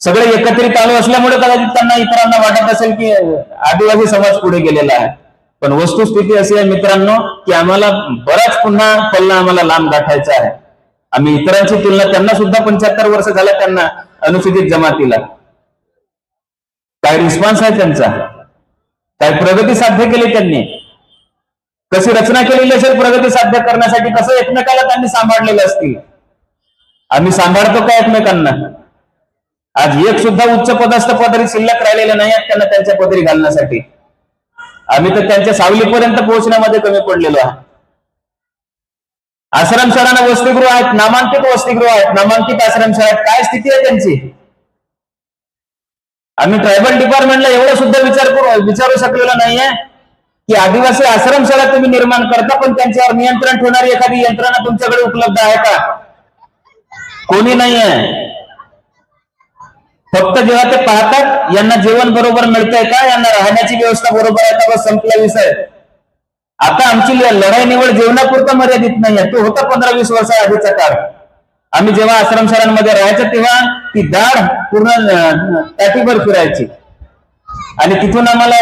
सगळे एकत्रित आलो असल्यामुळे कदाचित त्यांना इतरांना वाटत असेल की आदिवासी समाज पुढे गेलेला आहे. पण वस्तुस्थिती अशी आहे मित्रांनो की आम्हाला बराच पुन्हा पल्ला आम्हाला लांब गाठायचा आहे. आम्ही इतरांची तुलना त्यांना सुद्धा पंच्याहत्तर वर्ष झाल्या त्यांना अनुसूचित जमातीला. काय रिस्पॉन्स आहे त्यांचा? काय प्रगती साध्य केली त्यांनी? कशी रचना केलेली असेल प्रगती साध्य करण्यासाठी? कसं एकमेकाला त्यांनी सांभाळलेलं असतील? आम्ही सांभाळतो का एकमेकांना? आज एक सुद्धा उच्च पदस्थ पदरी शिल्लक राहिलेले नाही आहेत त्यांना त्यांच्या पदरी घालण्यासाठी. आम्ही तर त्यांच्या सावलीपर्यंत पोहोचण्यामध्ये कमी पडलेलो आहोत. आश्रमशाळांना वसतिगृह आहेत नामांकित वसतिगृह आहेत नामांकित आश्रमशाळा आहेत काय स्थिती आहे त्यांची? आम्ही ट्रायबल डिपार्टमेंटला एवढा सुद्धा विचार करू विचारू शकलेलो नाहीये की आदिवासी आश्रमशाळा तुम्ही निर्माण करता पण त्यांच्यावर नियंत्रण ठेवणारी एखादी यंत्रणा तुमच्याकडे उपलब्ध आहे का? कोणी नाहीये. फक्त जेव्हा ते पाहतात यांना जेवण बरोबर मिळतंय का? यांना राहण्याची व्यवस्था बरोबर आहे का? संपला विषय आता आमची लढाई निवड जेवणापुरता मर्यादित नाहीये. तो होता पंधरा वीस वर्षा आधीचा काळ. आम्ही जेव्हा आश्रमशाळांमध्ये राहायचं तेव्हा ती दाढ पूर्ण अं, ताटीभर फिरायची. आणि तिथून आम्हाला